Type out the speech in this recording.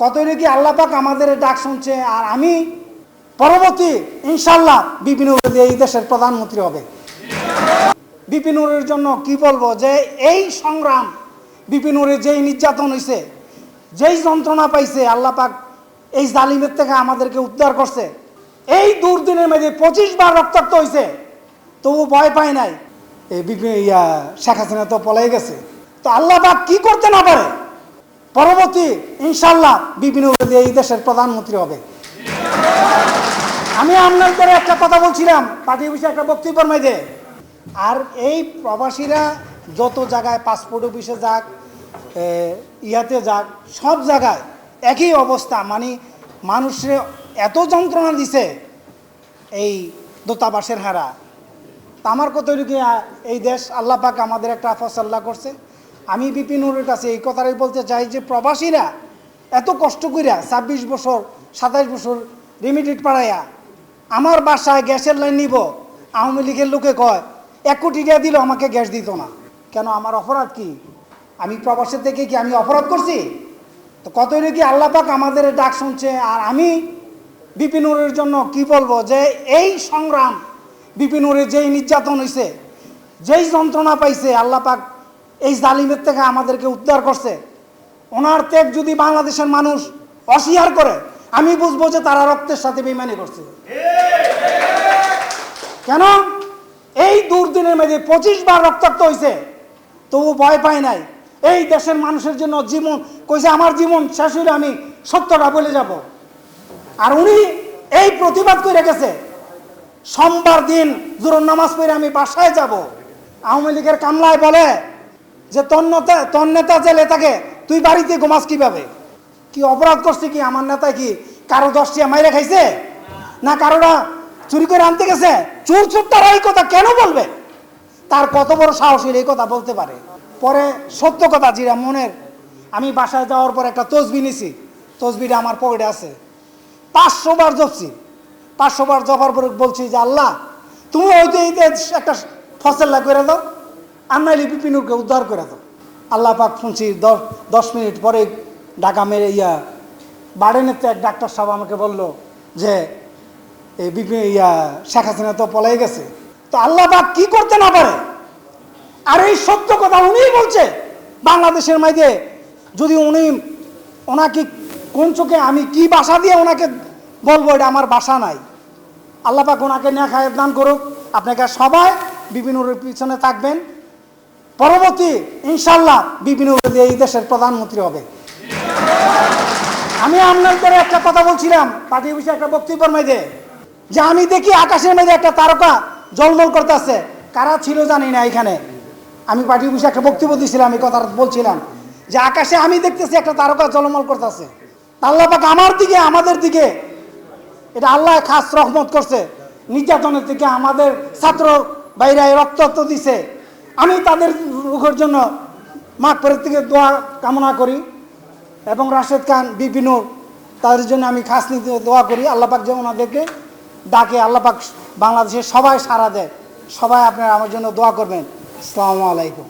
কতই নাকি আল্লাহ পাক আমাদের ডাক শুনছে, আর আমি পরবর্তী ইনশাল্লাহ বিপিন এই দেশের প্রধানমন্ত্রী হবে। বিপিনুরের জন্য কি বলব যে এই সংগ্রাম বিপিনুরের যেই নির্যাতন হয়েছে যেই যন্ত্রণা পাইছে, আল্লাহ পাক এই জালিমের থেকে আমাদেরকে উদ্ধার করছে। এই দুর্দিনের মধ্যে পঁচিশ বার রক্তাক্ত হয়েছে তবু ভয় পায় নাই। এই বিপিন ইয়া, শেখ হাসিনা তো পলাই গেছে। তো আল্লাহ পাক কি করতে না পারে? পরবর্তী ইনশাল্লাহ বিপিনুর এই দেশের প্রধানমন্ত্রী হবে। আমি আপনাদের একটা কথা বলছিলাম, পার্টি অফিসে একটা বক্তব্যের মধ্যে আর এই প্রবাসীরা যত জায়গায় পাসপোর্ট অফিসে যাক ইয়াতে যাক, সব জায়গায় একই অবস্থা মানে মানুষের এত যন্ত্রণা দিছে এই দূতাবাসের হারা। আমার কত এই দেশ আল্লাহ পাক আমাদের একটা ফসল্লা করছে। আমি বিপিনুরের কাছে এই কথাটাই বলতে চাই যে প্রবাসীরা এত কষ্ট কইরা ছাব্বিশ বছর, সাতাইশ বছর রিমিটেড পাড়াইয়া আমার বাসায় গ্যাসের লাইন নিব, আওয়ামী লীগের লোকে কয়, এক কোটি টাকা দিল আমাকে গ্যাস দিত না। কেন আমার অপরাধ কি? আমি প্রবাসের থেকে কি আমি অপরাধ করছি? তো কতই নাকি আল্লাহ পাক আমাদের ডাক শুনছে, আর আমি বিপিনুরের জন্য কি বলব যে এই সংগ্রাম বিপিনুরের যেই নির্যাতন হয়েছে যেই যন্ত্রণা পাইছে, আল্লাহ পাক এই জালিমের থেকে আমাদেরকে উদ্ধার করছে। ওনার ত্যাগ যদি বাংলাদেশের মানুষ অস্বীকার করে, আমি বুঝব যে তারা রক্তের সাথে বেমানি করছে। কেন? এই দুর্দিনের মধ্যে পঁচিশ বার রক্তাক্ত হয়েছে তবু ভয় পায় নাই। এই দেশের মানুষের জন্য জীবন, কইছে আমার জীবন শেষ হইলে আমি সত্যটা বলে যাব। আর উনি এই প্রতিবাদ করে গেছে, সোমবার দিন জোরন নামাজ পড়ে আমি বাসায় যাব। আওয়ামী লীগের কামলায় বলে যে তোর নেতা তোর নেতা জেলে থাকে, তুই বাড়িতে ঘুমাস কীভাবে? কি অপরাধ করছে কি? আমার নেতা কি কারও দশটিয়া মাইরে খাইছে? না কারোরা চুরি করে আনতে গেছে? চোর চোর তারা এই কথা কেন বলবে? তার কত বড় সাহস হইলে এই কথা বলতে পারে? পরে সত্য কথা, জিরা মনের, আমি বাসায় যাওয়ার পর একটা তসবি নিছি। তসবিটা আমার পকেটে আছে। পাঁচশো বার জপছি। পাঁচশো বার জপার পরে বলছি যে, আল্লাহ, তুমি এই দেশ একটা ফসল্লা করে দাও আর নাইলে বিপিনুরকে উদ্ধার করে দাও। আল্লাহ পাক শুনছি দশ দশ মিনিট পরে ঢাকা মেরে ইয়া বাড়েনের তো এক ডাক্তার সাহেব আমাকে বলল যে এই বিপিন ইয়া শেখ হাসিনা তো পলাই গেছে। তো আল্লাহ পাক কি করতে না পারে? আর এই সত্য কথা উনিই বলছে। বাংলাদেশের মাঝে যদি উনি ওনাকে কোন চোখে আমি কি বাসা দিয়ে ওনাকে বলব, এটা আমার বাসা নাই। আল্লাহ পাক ওনাকে নেখায় দান করুক। আপনাকে সবাই বিপিনুরের পিছনে থাকবেন। পরবর্তী ইনশাল্লাহ বিপিনুর এই দেশের প্রধানমন্ত্রী হবে। আমি আপনাদের একটা কথা বলছিলাম পার্টি অফিসে একটা বক্তব্যের মধ্যে যে আমি দেখি আকাশের মধ্যে একটা তারকা জলমল করতেছে, কারা ছিল জানি না এখানে। আমি পার্টি অফিসে একটা বক্তব্য দিয়েছিলাম এই কথা বলছিলাম। যে আকাশে আমি দেখতেছি একটা তারকা জলমল করতেছে। আল্লাহ পাক আমার দিকে, আমাদের দিকে, এটা আল্লাহ খাস রহমত করছে। নির্যাতনের থেকে আমাদের ছাত্র বাইরে রক্তাক্ত দিছে। আমি তাদের মুখের জন্য মাঠ পরের থেকে দোয়া কামনা করি এবং রাশেদ খান বিপিনুর তাদের জন্য আমি খাস নিতে দোয়া করি। আল্লাপাক যে ওনাদেরকে ডাকে আল্লাপাক বাংলাদেশের সবাই সারা দেয়। সবাই আপনারা আমার জন্য দোয়া করবেন। আসসালামু আলাইকুম।